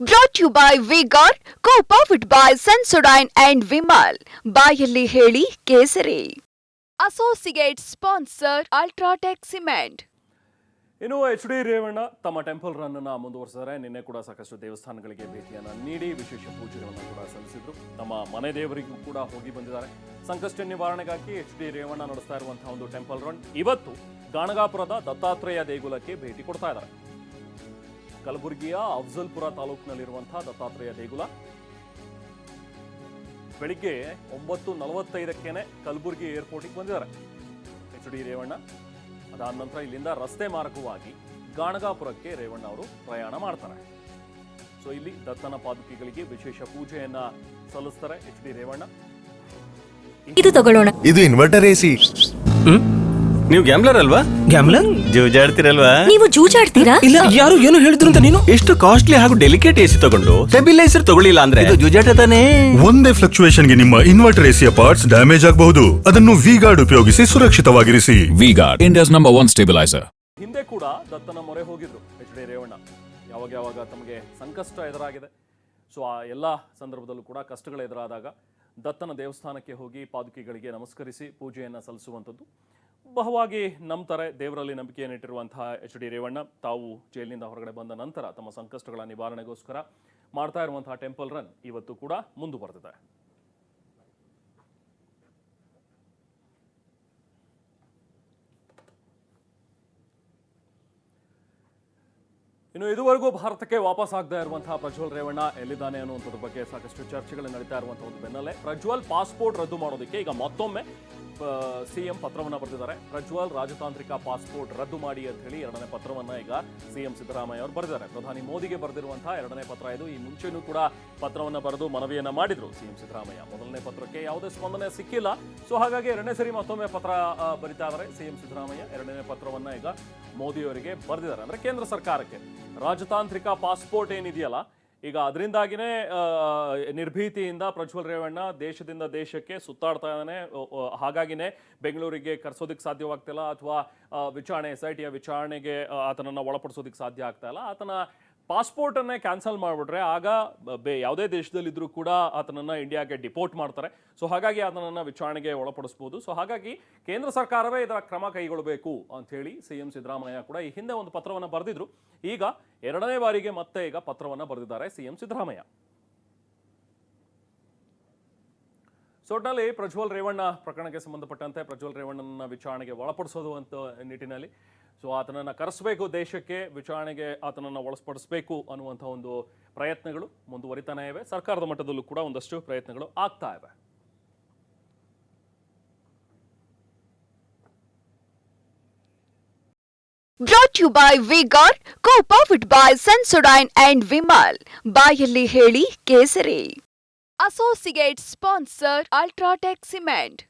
Brought you by V-Guard co powered by Sensodyne and Vimal ಬಾಯಲ್ಲಿ ಹೇಳಿ ಕೇಸರಿ. Associate sponsor UltraTech cement ಇನ್ನು H D Revanna ತಮ್ಮ temple run ಅನ್ನ ಮುಂದುವರೆಸಿದ್ದಾರೆ ನಿನ್ನೆ ಕೂಡ ಸಾಕಷ್ಟು ದೇವಸ್ಥಾನಗಳಿಗೆ ಭೇಟಿಯನ್ನು ನೀಡಿ ವಿಶೇಷ ಪೂಜೆಗಳನ್ನು ಕೂಡ ಸಲ್ಲಿಸಿದ್ರು. ತಮ್ಮ ಮನೆ ದೇವರಿಗೂ ಕೂಡ ಹೋಗಿ ಬಂದಿದ್ದಾರೆ. ಸಂಕಷ್ಟ ನಿವಾರಣೆಗಾಗಿ ಎಚ್ ಡಿ ರೇವಣ್ಣ ನಡೆಸ್ತಾ ಇರುವಂತಹ ಒಂದು ಟೆಂಪಲ್ ರನ್ ಇವತ್ತು ಗಾಣಗಾಪುರದ ದತ್ತಾತ್ರೇಯ ದೇಗುಲಕ್ಕೆ ಭೇಟಿ ಕೊಡ್ತಾ ಇದ್ದಾರೆ. ಕಲಬುರಗಿಯ ಅಫ್ಜಲ್ಪುರ ತಾಲೂಕಿನಲ್ಲಿರುವಂತಹ ದತ್ತಾತ್ರೇಯ ದೇಗುಲ. ಬೆಳಿಗ್ಗೆ ಒಂಬತ್ತು ನಲವತ್ತೈದಕ್ಕೇನೆ ಕಲಬುರಗಿ ಏರ್ಪೋರ್ಟಿಗೆ ಬಂದಿದ್ದಾರೆ. H D Revanna. ಅದಾದ ನಂತರ ಇಲ್ಲಿಂದ ರಸ್ತೆ ಮಾರ್ಗವಾಗಿ ಗಾಣಗಾಪುರಕ್ಕೆ ರೇವಣ್ಣ ಅವರು ಪ್ರಯಾಣ ಮಾಡ್ತಾರೆ. ಸೊ ಇಲ್ಲಿ ದತ್ತನ ಪಾದುಕೆಗಳಿಗೆ ವಿಶೇಷ ಪೂಜೆಯನ್ನ ಸಲ್ಲಿಸ್ತಾರೆ ಎಚ್ ಡಿ ರೇವಣ್ಣ. ಇದು ತಗೊಳ್ಳೋಣ. ಇದು ಇನ್ವರ್ಟರ್ ಎಸಿ ನೀವು ಗ್ಯಾಮ್ಲರ್ ಅಲ್ವಾ? ಗ್ಯಾಮ್ಲರ್ ಜೂಜಾಡ್ತಿರಲ್ವಾ? ನೀವು ಜೂಜಾಡ್ತೀರಾ? ಇಲ್ಲ ಯಾರು ಏನು ಹೇಳಿದ್ರು ಅಂತ ನೀನು? ಎಷ್ಟು ಕಾಸ್ಟ್ಲಿ ಹಾಗೂ ಡೆಲಿಕೇಟ್ ಎಸಿ ತಗೊಂಡು ಸ್ಟೆಬಿಲೈಸರ್ ತಗೊಳ್ಳಿಲ್ಲ ಅಂದ್ರೆ? ಇದು ಜೂಜಾಟ ತಾನೇ. ಒಂದೇ ಫ್ಲಕ್ಚುಯೇಷನ್ಗೆ ನಿಮ್ಮ ಇನ್ವರ್ಟರ್ ಎಸಿಯ ಪಾರ್ಟ್ಸ್ ಡ್ಯಾಮೇಜ್ ಆಗಬಹುದು. ಅದನ್ನು ವಿಗಾರ್ಡ್ ಉಪಯೋಗಿಸಿ ಸುರಕ್ಷಿತವಾಗಿರಿಸಿ. V-Guard India's number one stabilizer. ಹಿಂದೆ ಕೂಡ ದತ್ತನ ಮೊರೆ ಹೋಗಿದ್ರು ಎಚ್ ಡಿ ರೇವಣ್ಣ. ಯಾವಾಗ ಯಾವಾಗ ತಮಗೆ ಸಂಕಷ್ಟ ಎದುರಾಗಿದೆ. ಸೊ ಆ ಎಲ್ಲ ಸಂದರ್ಭದಲ್ಲೂ ಕೂಡ ಕಷ್ಟಗಳು ಎದುರಾದಾಗ ದತ್ತನ ದೇವಸ್ಥಾನಕ್ಕೆ ಹೋಗಿ ಪಾದುಕೆಗಳಿಗೆ ನಮಸ್ಕರಿಸಿ ಪೂಜೆಯನ್ನು ಸಲ್ಲಿಸುವಂಥದ್ದು. ಬಹುವಾಗಿ ನಂಬ್ತಾರೆ, ದೇವರಲ್ಲಿ ನಂಬಿಕೆಯನ್ನಿಟ್ಟಿರುವಂತಹ ಎಚ್ ಡಿ ರೇವಣ್ಣ. ತಾವು ಜೈಲಿನಿಂದ ಹೊರಗಡೆ ಬಂದ ನಂತರ ತಮ್ಮ ಸಂಕಷ್ಟಗಳ ನಿವಾರಣೆಗೋಸ್ಕರ ಮಾಡ್ತಾ ಇರುವಂತಹ ಟೆಂಪಲ್ ರನ್ ಇವತ್ತು ಕೂಡ ಮುಂದುವರೆದಿದೆ. ಇನ್ನು ಇದುವರೆಗೂ ಭಾರತಕ್ಕೆ ವಾಪಸ್ ಆಗ್ತಾ ಇರುವಂತಹ ಪ್ರಜ್ವಲ್ ರೇವಣ್ಣ ಎಲ್ಲಿದ್ದಾನೆ ಅನ್ನುವಂಥದ್ರ ಬಗ್ಗೆ ಸಾಕಷ್ಟು ಚರ್ಚೆಗಳು ನಡೀತಾ ಇರುವಂತಹ ಒಂದು ಬೆನ್ನಲ್ಲೇ. ಪ್ರಜ್ವಲ್ ಪಾಸ್ಪೋರ್ಟ್ ರದ್ದು ಮಾಡೋದಕ್ಕೆ ಈಗ ಮತ್ತೊಮ್ಮೆ ಸಿಎಂ ಪತ್ರವನ್ನ ಬರೆದಿದ್ದಾರೆ. ಪ್ರಜ್ವಲ್ ರಾಜತಾಂತ್ರಿಕ ಪಾಸ್ಪೋರ್ಟ್ ರದ್ದು ಮಾಡಿ ಅಂತ ಹೇಳಿ ಎರಡನೇ ಪತ್ರವನ್ನ ಈಗ ಸಿಎಂ ಸಿದ್ದರಾಮಯ್ಯ ಅವರು ಬರೆದಿದ್ದಾರೆ. ಪ್ರಧಾನಿ ಮೋದಿಗೆ ಬರೆದಿರುವಂತಹ ಎರಡನೇ ಪತ್ರ ಇದು. ಈ ಮುಂಚೆನೂ ಕೂಡ ಪತ್ರವನ್ನ ಬರೆದು ಮನವಿಯನ್ನ ಮಾಡಿದ್ರು ಸಿಎಂ ಸಿದ್ದರಾಮಯ್ಯ. ಮೊದಲನೇ ಪತ್ರಕ್ಕೆ ಯಾವುದೇ ಸ್ಪಂದನೆ ಸಿಕ್ಕಿಲ್ಲ. ಸೊ ಹಾಗಾಗಿ ಎರಡನೇ ಸರಿ ಮತ್ತೊಮ್ಮೆ ಪತ್ರ ಬರಿತಾ ಇದ್ದಾರೆ ಸಿಎಂ ಸಿದ್ದರಾಮಯ್ಯ. ಎರಡನೇ ಪತ್ರವನ್ನ ಈಗ ಮೋದಿ ಅವರಿಗೆ ಬರೆದಿದ್ದಾರೆ. ಅಂದ್ರೆ ಕೇಂದ್ರ ಸರ್ಕಾರಕ್ಕೆ. ರಾಜತಾಂತ್ರಿಕ ಪಾಸ್ಪೋರ್ಟ್ ಏನಿದೆಯಲ್ಲ ಈಗ ಅದರಿಂದಾಗಿನೇ ನಿರ್ಭೀತಿಯಿಂದ ಪ್ರಜ್ವಲ್ ರೇವಣ್ಣ ದೇಶದಿಂದ ದೇಶಕ್ಕೆ ಸುತ್ತಾಡ್ತಾ ಇದ್ದಾನೆ. ಹಾಗಾಗಿನೇ ಬೆಂಗಳೂರಿಗೆ ಕರೆಸೋದಕ್ಕೆ ಸಾಧ್ಯವಾಗ್ತಿಲ್ಲ, ಅಥವಾ ವಿಚಾರಣೆ, ಎಸ್ ಐ ಟಿಯ ವಿಚಾರಣೆಗೆ ಆತನನ್ನ ಒಳಪಡಿಸೋದಕ್ಕೆ ಸಾಧ್ಯ ಆಗ್ತಾ ಇಲ್ಲ. ಆತನ ಪಾಸ್ಪೋರ್ಟ್ ಅನ್ನೇ ಕ್ಯಾನ್ಸಲ್ ಮಾಡಿಬಿಟ್ರೆ ಆಗ ಬೇ ಯಾವುದೇ ದೇಶದಲ್ಲಿದ್ದರೂ ಕೂಡ ಆತನನ್ನ ಇಂಡಿಯಾಗೆ ಡಿಪೋರ್ಟ್ ಮಾಡ್ತಾರೆ. ಸೊ ಹಾಗಾಗಿ ಆತನನ್ನ ವಿಚಾರಣೆಗೆ ಒಳಪಡಿಸ್ಬೋದು. ಸೊ ಹಾಗಾಗಿ ಕೇಂದ್ರ ಸರ್ಕಾರವೇ ಇದರ ಕ್ರಮ ಕೈಗೊಳ್ಳಬೇಕು ಅಂತ ಹೇಳಿ ಸಿಎಂ ಸಿದ್ದರಾಮಯ್ಯ ಕೂಡ ಈ ಹಿಂದೆ ಒಂದು ಪತ್ರವನ್ನು ಬರೆದಿದ್ರು. ಈಗ ಎರಡನೇ ಬಾರಿಗೆ ಮತ್ತೆ ಈಗ ಪತ್ರವನ್ನು ಬರೆದಿದ್ದಾರೆ ಸಿಎಂ ಸಿದ್ದರಾಮಯ್ಯ. ಸೊ ಒಟ್ನಲ್ಲಿ ಪ್ರಜ್ವಲ್ ರೇವಣ್ಣ ಪ್ರಕರಣಕ್ಕೆ ಸಂಬಂಧಪಟ್ಟಂತೆ ಪ್ರಜ್ವಲ್ ರೇವಣ್ಣನ ವಿಚಾರಣೆಗೆ ಒಳಪಡಿಸೋದು ಅಂತ ನಿಟ್ಟಿನಲ್ಲಿ ಸೊ ಆತನನ್ನು ಕರೆಸಬೇಕು, ದೇಶಕ್ಕೆ ವಿಚಾರಣೆಗೆ ಆತನನ್ನು ಒಳಸ್ಪಡಿಸಬೇಕು ಅನ್ನುವಂಥ ಒಂದು ಪ್ರಯತ್ನಗಳು ಮುಂದುವರಿತಾನೇ ಇವೆ. ಸರ್ಕಾರದ ಮಟ್ಟದಲ್ಲೂ ಕೂಡ ಒಂದಷ್ಟು ಪ್ರಯತ್ನಗಳು ಆಗ್ತಾ ಇವೆ. Brought you by V-Guard co powered by Sensodyne and Vimal ಬಾಯಲ್ಲಿ ಹೇಳಿ ಕೇಸರಿ. Associate sponsor UltraTech cement